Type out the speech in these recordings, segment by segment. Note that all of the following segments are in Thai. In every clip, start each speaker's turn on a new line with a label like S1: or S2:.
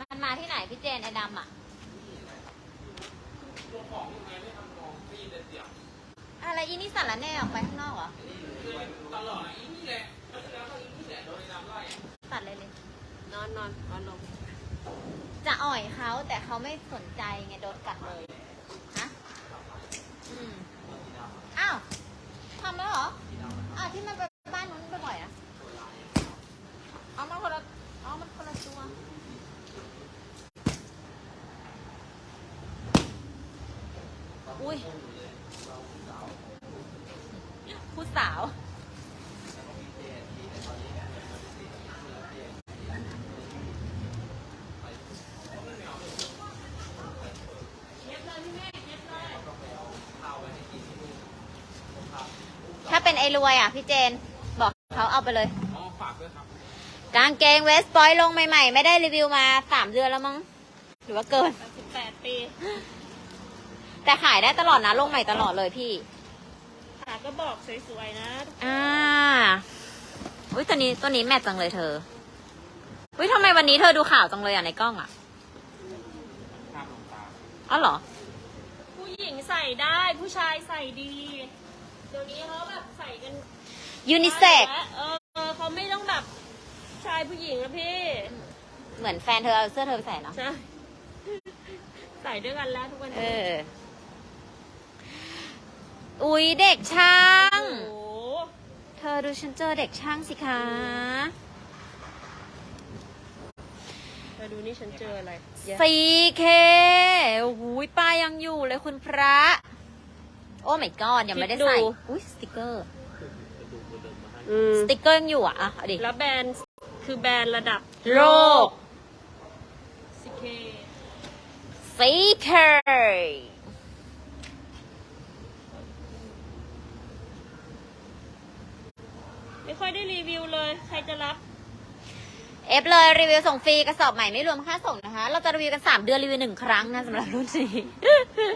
S1: มันมาที่ไหนพี่เจนไอ้ดำอะอะไรอีนี่สารแน่ออกไปข้างนอกเหรอตัดเลยเลย
S2: นอนนอนนอนลง
S1: จะอ่อยเขาแต่เขาไม่สนใจไงโดนกัดเลยฮะอืมอ้าวทำแล้วเหรอ อ้าวที่มันไปบ้านนู้นบ่อยๆนะเอามันคนละเอามันคนละตัว อุ้ยผู้สาว ถ้าเป็นไอ้รวยอะพี่เจน บอกเขาเอาไปเลย
S3: อ๋อฝากด้วยครับ
S1: กางเกงเวสปอยลงใหม่ๆ ไม่ได้รีวิวมาสามเดือนแล้วมั้ง หรือว่าเกิน แต่ขายได้ตลอดนะลงใหม่ตลอดเลยพี่
S2: ขาก็บอกสวยๆนะ
S1: อ่าอุ้ยตัวนี้ตัวนี้แมทจังเลยเธออุ้ยทำไมวันนี้เธอดูข่าวจังเลยอะในกล้องอะ
S3: ข้ามลงตา
S1: อ๋อเหรอ
S2: ผู้หญิงใส่ได้ผู้ชายใส่ดีเดี๋ยวนี้เขาแบบใส่กัน
S1: ยูนิเซ็ก
S2: เออเขาไม่ต้องแบบชายผู้หญิงนะพี่
S1: เหมือนแฟนเธอเอาเสื้อเธอไปใส่เนาะ
S2: ใช่ใส่ด้วยกันแล้วทุกวัน
S1: เอ
S2: นี้
S1: อ อุ้ยเด็กช่าง
S2: โอ้โห
S1: เธอดูฉันเจอเด็กช่างสิคะ
S2: เธอดูนี่ฉันเจออะไรเยอะ
S1: 4K โอ้โหป้ายังอยู่เลยคุณพระ โอ้ my god ยังไม่ได้ใส่อุ้ยสติกเกอร์
S2: อืม
S1: สติกเกอร์ยังอยู่อะอะเอาดิ
S2: แล้วแบรนด์คือแบรนด์ระดับ
S1: โลก
S2: สิเค
S1: 4K
S2: ไม่ค่อยได้รีวิวเลย ใครจะรับ
S1: เอฟเลยรีวิวส่งฟรีกระสอบใหม่ไม่รวมค่าส่งนะคะ เราจะรีวิวกัน 3 เดือนรีวิวหนึ่งครั้งนะสำหรับรุ่นนี้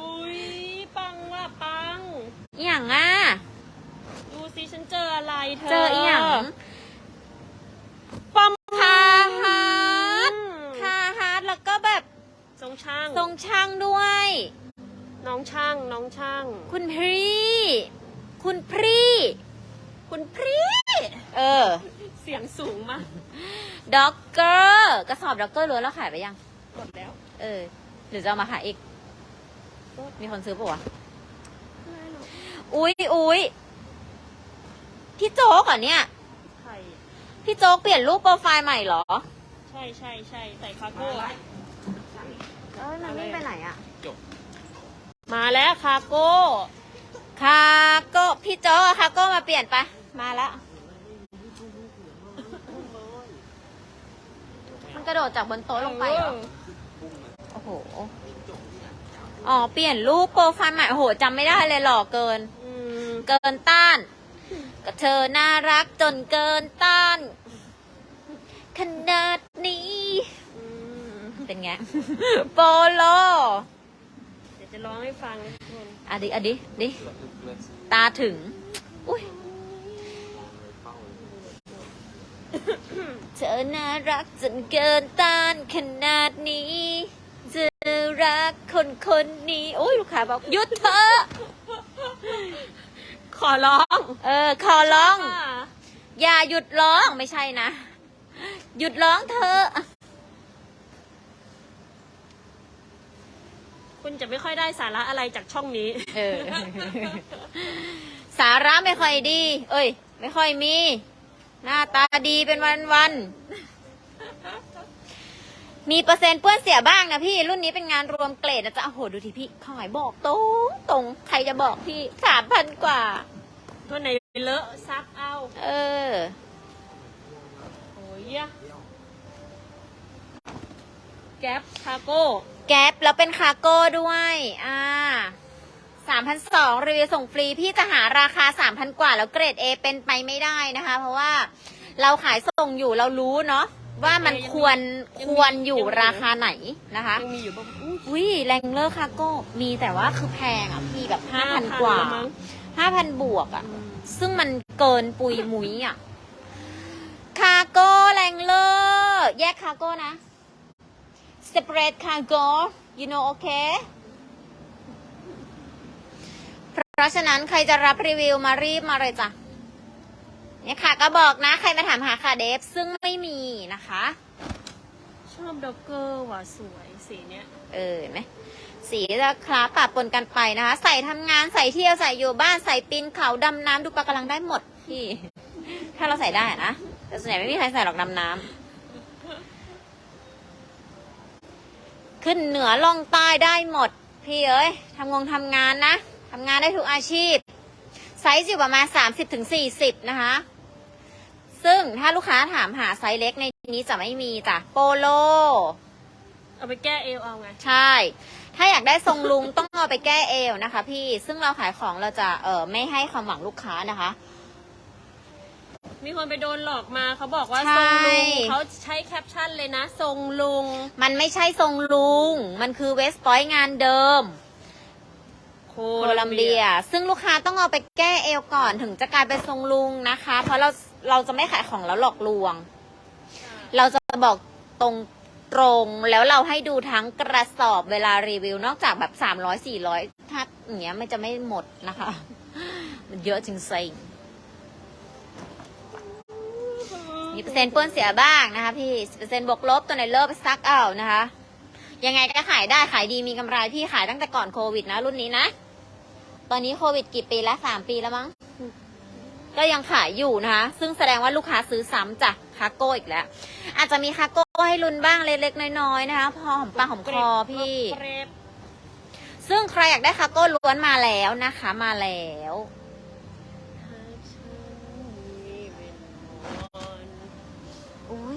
S2: อุ้ยปังว่ะปัง
S1: อหย่างอะ
S2: ดูสิฉันเจออะไรเธอ
S1: เจออีหยัง
S2: ปั๊ม
S1: คาฮาร์ดคาฮาร์ดแล้วก็แบบ
S2: ทรงช่าง
S1: ทรงช่างด้วย
S2: น้องช่างน้องช่าง
S1: คุณพรี คุณพรี
S2: คุณพรี
S1: เออ
S2: เสียงสูงมาก
S1: ด็อกเกอร์กระสอบด็อกเกอร์ล้วนแล้วขายไปยัง
S2: หมดแล้ว
S1: เออ หรือจะเอามาขายอีก มีคนซื้อปะวะ
S2: ไม่หรอก
S1: อุ๊ยอุ๊ยพี่โจ๊กเหรอเนี่ย
S2: ใคร
S1: พี่โจ๊กเปลี่ยนรูปโปรไฟล์ใหม่เหรอ
S2: ใช่ใช่ใช่ใส่คาโก้อะ
S1: เอ้ยมันวิ่งไปไหนอะ
S3: จบ
S2: มาแล้วคาโก้
S1: คาโก้พี่โจ๊กเอาคาโก้มาเปลี่ยนไป มาแล้วมันก ระโดดจากบนโต๊ะลงไปเหรอโอ้โห อ๋อ เปลี่ยนรูปโปรไฟล์ใหม่โอ้โหจำไม่ได้เลยหล่อเกิน
S2: อืม
S1: เกินต้านก็เธอน่ารักจนเกินต้าน ขนาดนี้
S2: อืม
S1: เป็นไงโปโล
S2: เดี๋ยวจะร้องให้ฟังนะทุกคน
S1: อะดิอะดิดิตาถึง อุ้ย เธอน่ารักจนเกินต้านขนาดนี้จะรักคนคนนี้ โอ้ยลูกค้าบอกหยุดเถอะ
S2: ขอร้อง
S1: เออ ขอร้อง
S2: ค่ะ
S1: อย่าหยุดร้องไม่ใช่นะ หยุดร้องเธอะ
S2: คุณจะไม่ค่อยได้สาระอะไรจากช่องนี้
S1: เออ สาระไม่ค่อยดี เอ้ย ไม่ค่อยมี หน้าตาดีเป็นวันวันๆมีเปอร์เซ็นต์เปื้อนเสียบ้างนะพี่ รุ่นนี้เป็นงานรวมเกรดนะจ๊ะโอ้โหดูทีพี่ขายบอกตรงตรงใครจะบอกพี่สามพันกว่า
S2: ตัวไหนเลอะซักเอา
S1: เออ
S2: โอ้ยอะแก๊ปคาโก้
S1: แก๊ปแล้วเป็นคาร์โก้ด้วย อ่า สามพันสองรีวิวส่งฟรีพี่จะหาราคาสามพันกว่าแล้วเกรด A เป็นไปไม่ได้นะคะ เพราะว่าเราขายส่งอยู่เรารู้เนาะว่ามันควรควรอยู่ราคาไหนนะคะ
S2: ยังมีอยู่บ้างอุ๊ย
S1: อุ้ยแรงเลอร์คาร์โก้มีแต่ว่าคือแพงอะพี่แบบห้าพันกว่า
S2: แล้วมั้ง
S1: ห้าพันบวกอะ ซึ่งมันเกินปุยมุ้ยอะงเลอร์แยกคาร์โก้นะ separate cargo you know okay เพ ราะฉะนั้นใครจะรับรีวิวมารีบมาเลยจ้ะเนี่ยค่ะก็บอกนะ ใครมาถามหาคาเดฟซึ่งไม่มีนะคะ
S2: ชอบด็อกเกอร์ว่ะสวยสีเนี้ย
S1: เออเห็นไหมสีจะคล้าปะปนกันไปนะคะ ใส่ทำงานใส่เที่ยวใส่อยู่บ้านใส่ปีนเขาดำน้ำดูปลากำลังได้หมดพี่ ถ้าเราใส่ได้อะนะแต่ส่วนใหญ่ไม่มีใครใส่หรอกดำน้ำขึ้นเหนือล่องใต้ได้หมด พี่เอ้ยทำงงทำงานนะ ทำงานได้ทุกอาชีพ ไซส์อยู่ประมาณสามสิบถึงสี่สิบนะคะ ซึ่งถ้าลูกค้าถามหาไซส์เล็กในนี้จะไม่มีจ้ะโปโล
S2: เอาไปแก้เอวเอาไง
S1: ใช่ ถ้าอยากได้ทรงลุง ต้องเอาไปแก้เอวนะคะ พี่ ซึ่งเราขายของเราจะเออไม่ให้ความหวังลูกค้านะคะ
S2: มีคนไปโดนหลอกมาเขาบอกว่า
S1: ใช่
S2: ทรงลุงเขาใช้แคปชั่นเลยนะ ทรงลุง
S1: มันไม่ใช่ทรงลุง มันคือเวสต์พอยต์งานเดิม
S2: โค
S1: โคลัมเบีย ซึ่งลูกค้าต้องเอาไปแก้เอวก่อนถึงจะกลายเป็นทรงลุงนะคะ เพราะเราเราจะไม่ขายของแล้วหลอกลวง เราจะบอกตรงตรงๆแล้วเราให้ดูทั้งกระสอบเวลารีวิว นอกจากแบบสามร้อยสี่ร้อยถ้าอย่างเงี้ยมันจะไม่หมดนะคะ มันเยอะจริงสิมีเปอร์เซ็นต์เปื้อนเสียบ้างนะคะพี่เปอร์เซ็นต์บวกลบตัวไหนเลิกไปซักเอานะคะ ยังไงก็ขายได้ขายดีมีกำไรพี่ขายตั้งแต่ก่อนโควิดนะ รุ่นนี้นะ ตอนนี้โควิดกี่ปีแล้วสามปีแล้วมั้ง ก็ยังขายอยู่นะคะ ซึ่งแสดงว่าลูกค้าซื้อซ้ำจ้ะคาโก้อีกแล้ว อาจจะมีคาโก้ให้ลุ้นบ้างเล็กๆน้อยๆนะคะ พอหอมปากหอมคอพี่
S2: เกรบ
S1: ซึ่งใครอยากได้คาโก้ล้วนมาแล้วนะคะ มาแล้วอุ้ย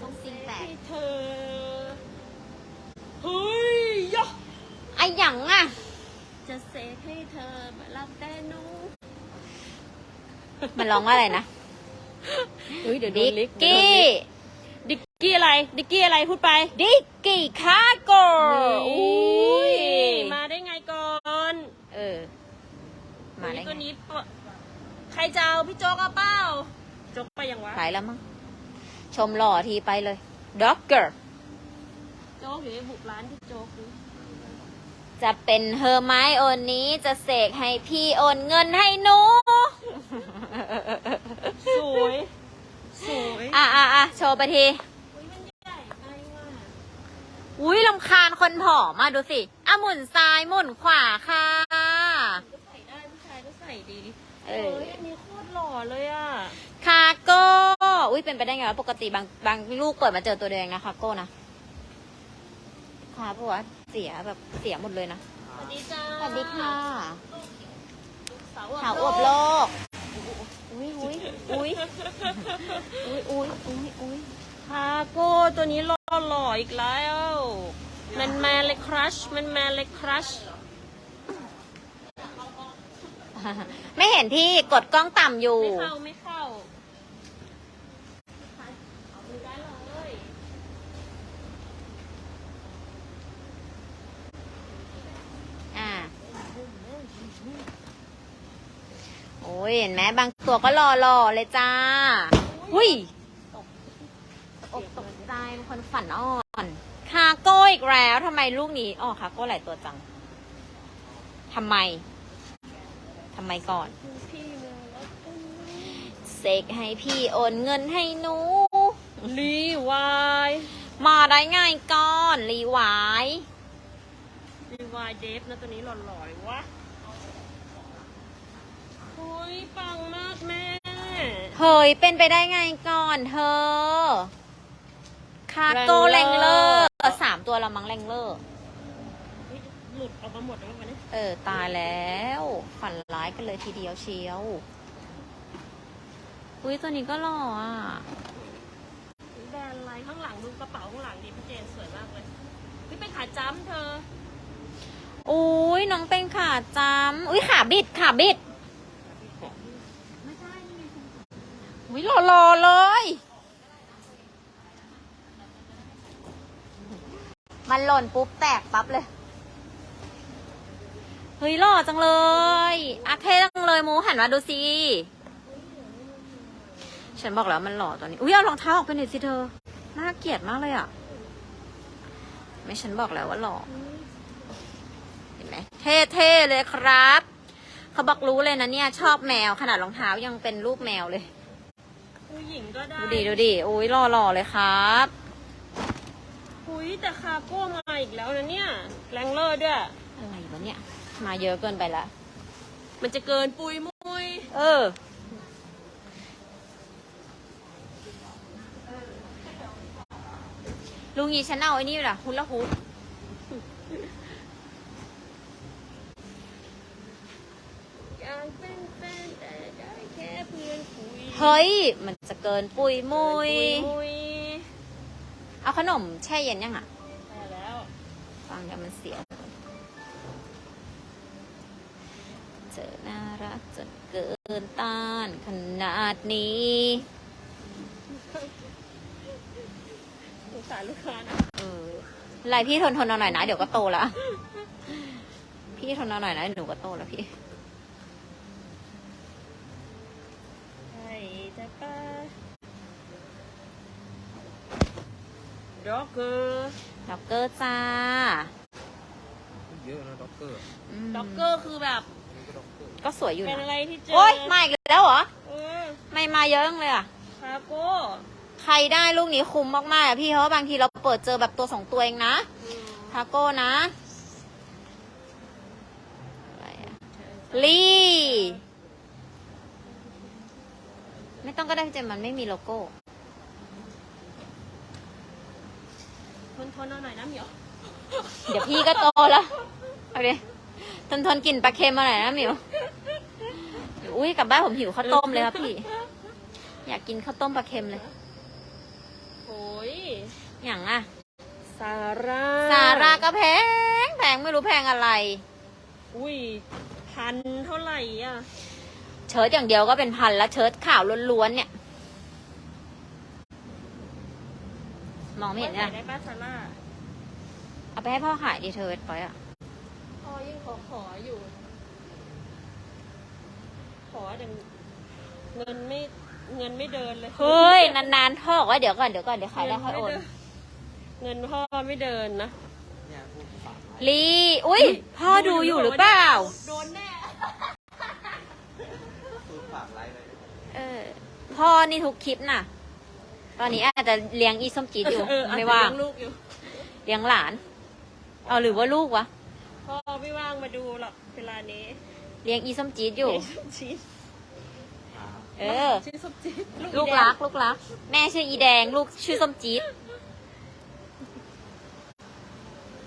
S1: ต้องซิงแตก
S2: ให้เธอ เฮ้ยยะ
S1: ไอ้หยังอะ
S2: จะเซฟให้เธอมารับแต่หนู
S1: มันร้องว่าอะไรนะ
S2: อุ้ยเดี๋ยวโด
S1: ดิ
S2: นลิ
S1: ก
S2: กเดี๋ยวโดน
S1: กี้
S2: ลิก ดิกกี้อะไร ดิกกี้อะไรพูดไป
S1: ดิกกี้คาโก้
S2: อุ้ย
S1: มา
S2: มาได้ไงก่อน
S1: เออ มาได้
S2: ตัว
S1: ไง
S2: นี้ปะใครจะเอาพี่โจ๊กเอาเปล่าโจ๊กไปยังวะ
S1: ขายแล้วมั้ง ชมหล่อทีไปเลยด็อกเกอร์
S2: โจ๊กอยู่ในบุกร้านพี่โจ๊กนี่
S1: จะเป็นเฮอร์ไมโออนนี้จะเสกให้พี่โอนเงินให้หนู
S2: สวย สวย
S1: อะอะอะโชว์ไปที
S2: อุ้ยมันใหญ่ไปว่ะ
S1: อุ้ยลำคาญคนผอมมาดูสิอะหมุนซ้ายหมุนขวาค่ะ
S2: ก็ใส่ได้ผู้ชายก็ใส่ดี
S1: เอ
S2: เอ้
S1: อ
S2: ยอันนี้โคตรหล่อเลยอะ
S1: คาโก้ อุ้ยเป็นไปได้ไงวะปกติบางบางลูกเปิดมาเจอตัวแดงนะคาโก้นะ คาปะวะเสียแบบเสียหมดเลยนะ
S2: สวัสดีจ้า
S1: สวัสดีค่ะ
S2: สาว
S1: สาวอวบโลก อุ้ยอุ้ยอุ้ยอุ้ยอุ้ยอุ้ยอุ้ย
S2: คาโก้ตัวนี้หล่อหล่ออีกแล้ว มันแมนเลยครัช มันแมนเลยครัช
S1: ไม่เห็นพี่กดกล้องต่ำอยู่
S2: ไม่เข้าไม่เข้าเอาดูได้เลย
S1: อ่า โอ้ยเห็นไหมบางตัวก็รอๆเลยจ้าหุ้ยอกตกใจเป็นคนฝันอ่อนคาโก้อีกแล้วทำไมลูกนี้อ๋อคาโก้หลายตัวจังทำไมทำไมก่อน
S2: พี่เมืองแล้ว
S1: เสกให้พี่โอนเงินให้หนู
S2: รีวาย
S1: มาได้ไงก่อนรีไวาย
S2: รีวายเดฟนะตัวนี้หล่อหล่อๆเลยวะเฮ้ ยปังมากแม่
S1: เฮ้ย เป็นไปได้ไงก่อนเธอ คาโก้แรงเลอร์สามตัวละมั้งแรงเลอร์
S2: เฮ้ยหลุดออกมาหมดแล้ววันนี้
S1: เออ ตายแล้ว ฝันร้ายกันเลยทีเดียวเชียว อุ้ยตัวนี้ก็หล่ออะ
S2: แบรนด์อะไรข้างหลังดูกระเป๋าข้างหลังดิพี่เจนสวยมากเลยพี่เป็นขาจ้ำเธอ
S1: อุ้ยน้องเป็นขาจำอุ้ยขาบิดขาบิดอุ้ยหล่อหล่อๆเลย มันหล่นปุ๊บแตกปั๊บเลย เฮ้ยหล่อจังเลยอาเท่จังเลยมูหันมาดูสิ ฉันบอกแล้วมันหล่อตอนนี้ อุ้ยเอารองเท้าออกไปหน่อยสิเธอ น่าเกลียดมากเลยอะ ไม่ฉันบอกแล้วว่าหล่อ เห็นไหมเท่ๆเลยครับ เขาบอกรู้เลยนะเนี่ย ชอบแมวขนาดรองเท้ายังเป็นรูปแมวเลย
S2: ผู้หญิงก็ได้
S1: ดูดิดูดิอุ้ยหล่อๆเลยครับ
S2: อุ้ยแต่คาโก้มาอีกแล้วนะเนี่ยแรงเลอร์ด้วย
S1: อะไรวะเนี่ย มาเยอะเกินไปละ
S2: มันจะเกินปุยมุย
S1: เออ ลุงยีฉันเอาไอ้นี่ล่ะฮุลาฮูป
S2: อยากเป็นแฟนแต่ได้แค่เพื่อนคุย
S1: เฮ้ย มันจะเกินปุยมุย
S2: มุย
S1: เอาขนมแช่เย็นยังอะ
S2: ได้แล้ว
S1: ฟังเดี๋ยวมันเสียเจอน่ารักจนเกินต้านขนาดนี้
S2: สงสารลูกค้านะ
S1: เออไรพี่ทนทนเอาหน่อยนะ เดี๋ยวก็โตแล้วพี่ทนเอาหน่อยนะหนูก็โตแล้วพี่
S2: ใช่จะป้า ด็อกเกอร์
S1: ด็อกเกอร์จ้า
S3: เยอะนะด็อกเกอร์
S1: ม
S2: ด็อกเกอร์คือแบบ
S3: นี่ก็ด็อกเกอร์
S1: ก็สวยอยู่
S2: เป็น
S1: นะ
S2: อะไรที่เจอ
S1: โอ๊ยมาอีกแล้วเหรอ
S2: เออ
S1: ไม่มาเยอะจังเลยอะ
S2: คาโก้
S1: ใครได้ลูกนี้คุ้มมากๆอะพี่เพราะว่าบางทีเราเปิดเจอแบบตัวสองตัวเองนะ
S2: อืม
S1: ทาโก้นะอะไรอะลี่ไม่ต้องก็ได้พี่เจมส์มันไม่มีโลโก้
S2: ทนทนเอาหน่อยนะเหมียว
S1: เดี๋ยวพี่ก็โตแล้วเอาดิทนทนกินปลาเค็มมาหน่อยนะหมิวอุ้ยกลับบ้านผมหิวข้าวต้มเลยครับพี่ อยากกินข้าวต้มปลาเค็มเลย
S2: โอ้ย
S1: อย่างอะ
S2: ซาร่า
S1: ซาร่าก็แพงแพงไม่รู้แพงอะไร
S2: อุ้ยพันเท่าไหร่อะ
S1: เชิ้ตอย่างเดียวก็เป็นพันละเชิ้ตขาวล้วนๆเนี่ย มองไม่เห็น
S2: ว่า
S1: เนี่ย
S2: ใส่ได้ป้าซาร่า
S1: เอาไปให้พ่อขายดีเธอปอยอะ
S2: พ่อยังขอขออยู่ ขอแต่เงินไม่เงินไม่เดินเลย
S1: เฮ้ยนานๆพ่อบอกว่าเดี๋ยวก่อนเดี๋ยวก่อนเดี๋ยวขายได้ค่อยโอน
S2: เงินพ่อไม่เดินนะ
S3: เนี่ยพวกฝากไว้
S1: ลีอุ้ยพ่อดูอยู่หรือเปล่า
S2: โดนแน่
S3: คือฝากไลฟ์ไว้
S1: เออพ่อนี่ทุกคลิปน่ะ ตอนนี้อาจจะเลี้ยงอีส้มจีดอยู่
S2: เอออาจ
S1: ไม่
S2: จะ
S1: ว่าง
S2: เลี้ยลูกอยู่
S1: เลี้ยงหลาน เอาหรือว่าลูกวะ
S2: พ่อไม่ว่างมาดูหรอกเวลานี้
S1: เลี้ยงอีส้มจีดอยู่
S2: ชีส
S3: หา
S1: เออ
S2: ชีสสุบจีด
S1: ลูกรัก ลูกรัก แม่ชื่ออีแดง ลูกชื่อส้มจีด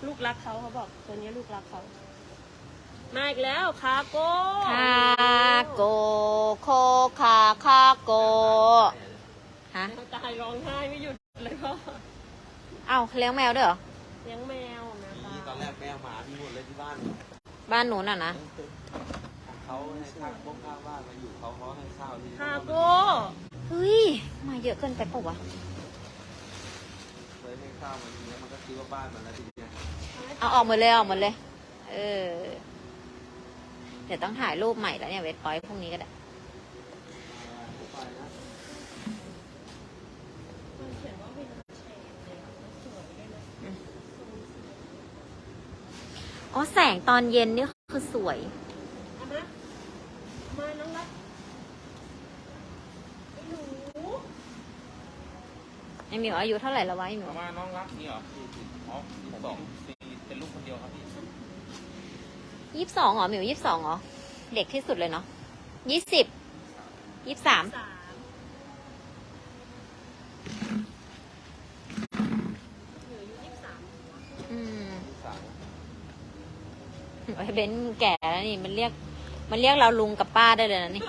S2: ลูกรักเขาเขาบอกตัวนี้ลูกรักเขามาอีกแล้วคาโก้
S1: คาโกโคคาคาโกฮะ
S2: ตายร้องไห้ไม่หยุดเลยพ่อ
S1: เอ้าเลี้ยงแมวด้วยเหรอ
S2: เลี้ยงแมวนะ
S3: มีตอนแรกแม่หมามีหมดเลยที่บ้าน
S1: บ้านหนูน่ะนะ
S3: ของเขาให้ข้างพวกข้างบ้านมาอยู่เขาเขาให้ข้าวที่
S2: คาโก้
S1: เฮ้ย มาเยอะเกินไปปะวะ
S3: เลยให้ข้าวมันทีนี้มันก็คิดว่าบ้านมันแล้วทีเนี้ย
S1: เอาออกหมดเลยเอาออกหมดเลย เออ เดี๋ยวต้องถ่ายรูปใหม่แล้วเนี่ยเวทพอยต์พรุ่งนี้ก็ได้
S3: ไปนะ
S2: มันเขียนว่าวินเชนเลยสวยด้วยนะ
S1: อ๋อแสงตอนเย็นนี่คือสวย
S2: เอามามาน้องรักไอ้หนู
S1: ไอหมิวอายุเท่าไหร่แล้ววะไอหมิ
S3: ป
S1: ว
S3: ระมาณน้องรักนี่เหรออ๋อยี่สิบสองสี่เป็นลูกคนเดียวครับพี่
S1: ยี่สิบสองเหรอหมิวยี่สิบสองเหรอ เด็กที่สุดเลยเนาะยี่สิบยี่สิบสาม
S2: สามหนูอายุยี่สิบสาม
S1: อืม
S3: ลูกสาว
S1: ไอ เบ้นแก่แล้วนี่ มันเรียก มันเรียกเราลุงกับป้าได้เลยนะนี่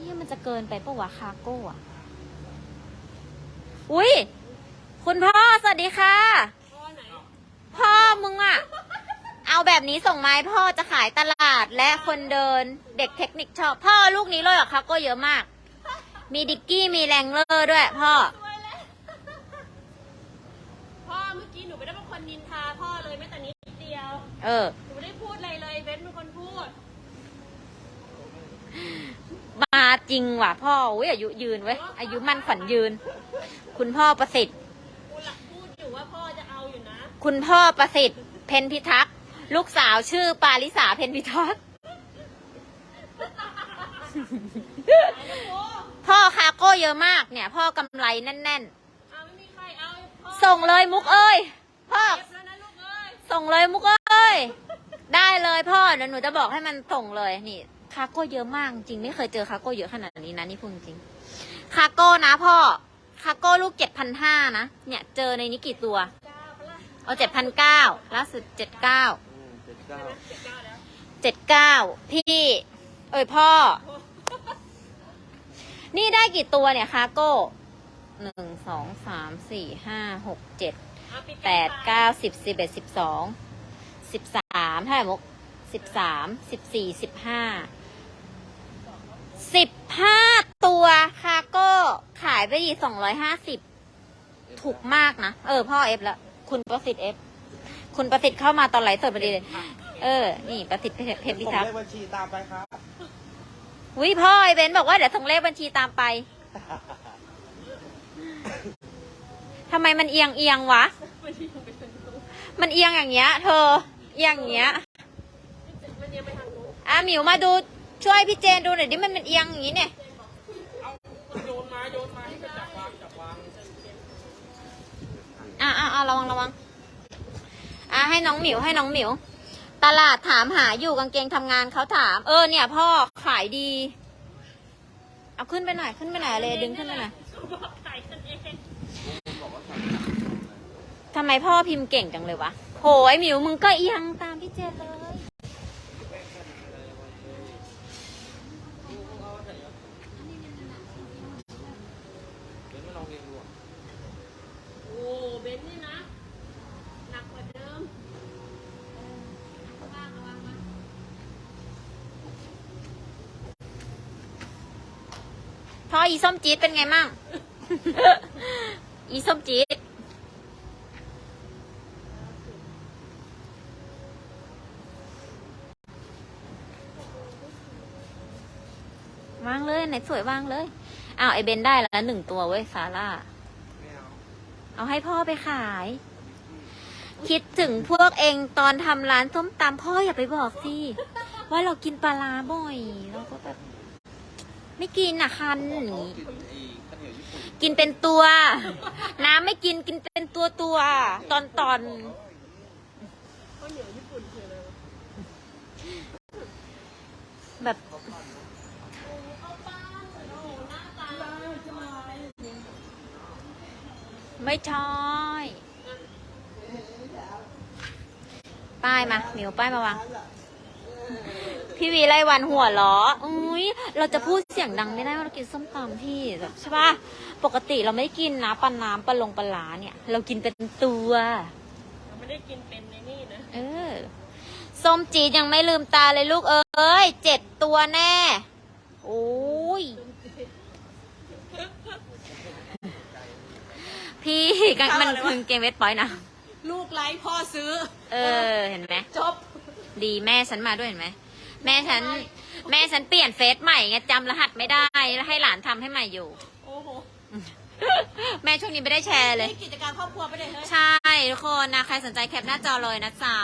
S1: นี่มันจะเกินไปปะวะคาโก้อะอุ้ยคุณพ่อ สวัสดีค่ะ
S2: พ่อไหน
S1: พ่อมึงอะเอาแบบนี้ส่งไม้พ่อจะขายตลาดและคนเดิน เด็กเทคนิคชอบ พ่อลูกนี้เลยเหรอคาโก้เยอะมาก มีดิกกี้มีแรงเลอร์ด้วยพ่อ
S2: สวยเลยพ่อเมื่อกี้หนูไม่ได้เป็นคนนินนทาพ่อเลยแม้แต่นิดเดียว
S1: เออ
S2: หนูไม่ได้พูดอะไรเลยเบนเป็นคนพูด
S1: มาจริงว่ะพ่ออุ้ยอายุยืนเว้ยอายุมั่นขวัญยืน คุณพ่อประสิทธิ์
S2: กูหลักพูดอยู่ว่าพ่อจะเอาอยู่นะ
S1: คุณพ่อประสิทธิ์ เพนพิทักษ์ลูกสาวชื่อปาริสาเพนพิทักษ์ พ่อคาโก้เยอะมากเนี่ย พ่อกำไรแน่น
S2: เอาไม่มีใครเอาพ่อ
S1: ๆส่งเลยมุกเอ้ย พ่อ
S2: เก็บแล้วนะลูกเอ้ย
S1: ส่งเลยมุกเอ้ย ได้เลยพ่อเดี๋ยวหนูจะบอกให้มันส่งเลยนี่คาโก้เยอะมากจริงไม่เคยเจอคาโก้เยอะขนาดนี้นะนี่พูดจริงคาโก้นะพ่อคาโก้ลูกเจ็ดพันห้านะเนี่ยเจอในนี้กี่ตัว
S2: เก้าปะล่ะ
S1: เอาเจ็ดพันเก้าล่าสุดเจ็ดเก้า
S3: อืมเจ็ดเก้า
S2: เจ็ดเก้าแล้ว
S1: เจ็ดเก้าพี่ เอ้ยพ่อ นี่ได้กี่ตัวเนี่ยคาโก้หนึ่งสองสามสี่ห้าหกเจ็ดแปดเก้าสิบสิบเอ็ดสิบสองสิบสามเท่าไหร่มุกสิบสามสิบสี่สิบห้าสิบห้าตัวคาโก้ขายไปดีสองร้อยห้าสิบถูกมากนะ เออ พ่อเอฟแล้วคุณประสิทธิ์เอฟคุณประสิทธิ์เข้ามาตอนไหลฟ์สดพอดีเลย เออ นี่ประสิทธิ์เพชรพิ
S3: ส่งเลขบัญชีตามไปครับ
S1: วิพ่อไอเบนบอกว่าเดี๋ยวส่งเลขบัญชีตามไป ทำไมมันเอียงเอียงวะ
S2: มัน
S1: เอียงอย่างเงี้ย เธอ เอียงอย่างเงี้ยอะหมิวมาดูช่วยพี่เจนดูหน่อยดิมันมันเอียงอย่างงี้เนี่ย
S3: โยนมาโยนมาให้จับวางจับวาง
S1: อะอะอะระวังระวัง อะให้น้องหมิวให้น้องหมิว ตลาดถามหาอยู่กางเกงทำงานเขาถาม เออเนี่ย พ่อขายดี เอาขึ้นไปหน่อยขึ้นไปหน่อยเลยดึงขึ้นไปหน่อยทำไมพ่อพิมพ์เก่งจังเลยวะโหยหมิวมึงก็เอียงตามพี่เจเลย
S3: เดี๋ยวไม่ลองเรียนดูอะ
S2: โอ้เบนนี่นะหนักกว่าเดิมว่างระวังนะ
S1: พ่ออีส้มจี๊ดเป็นไงมั่ง อีส้มจี๊ดวางเลยไหนสวยวางเลย อ้าวไอเบนได้แล้วหนึ่งตัวเว้ยซาร่า
S3: เอา
S1: เอาให้พ่อไปขาย คิดถึงพวกเองตอนทำร้านส้มตำพ่ออย่าไปบอกสิ ว่าเรากินปลาร้าบ่อยเราก็ ไม่กินอะคันอย่างงี้
S3: กินไอ้ข้าวเหนียวญี่ปุ่น
S1: กินเป็นตัว น้ำไม่กินกินเป็นตัวตัว ตอนตอน
S2: ข้าวเหนียวญี่ปุ่นคืออะไรวะ
S1: แบบ
S2: เอาป้านโอ้หน้าตา
S1: ไม่ชอยป้ายมาหมิวป้ายมาวาง พี่วีไล่วันหัวเหรออุ้ยเราจะพูดเสียงดังไม่ได้ว่าเรากินส้มตำพี่แบบใช่ปะปกติเราไม่กินนะปลาน้ำปลาลงปลาร้าเนี่ย เรากินเป็นตัว
S2: เราไม่ได้กินเป็นในนี่นะ
S1: เออส้มจีดยังไม่ลืมตาเลยลูกเอ้ยเจ็ดตัวแน่โอ้ยพี่กันมันคือเกมเวทปอยนะ
S2: ลูกไลฟ์พ่อซื้อ
S1: เออ เห็นไหม
S2: จบ
S1: ดีแม่ฉันมาด้วยเห็นไหม แม่ฉัน แม่ฉันเปลี่ยนเฟซใหม่ไงจำรหัสไม่ได้แล้วให้หลานทำให้ใหม่อยู่
S2: โอ้โห
S1: แม่ช่วงนี้ไม่ได้แชร์เลย
S2: นี่กิจการครอบครัวไปเลยเฮ้ย
S1: ใช่ทุกคนนะ ใครสนใจแคปหน้าจอเลยนะจ๊ะ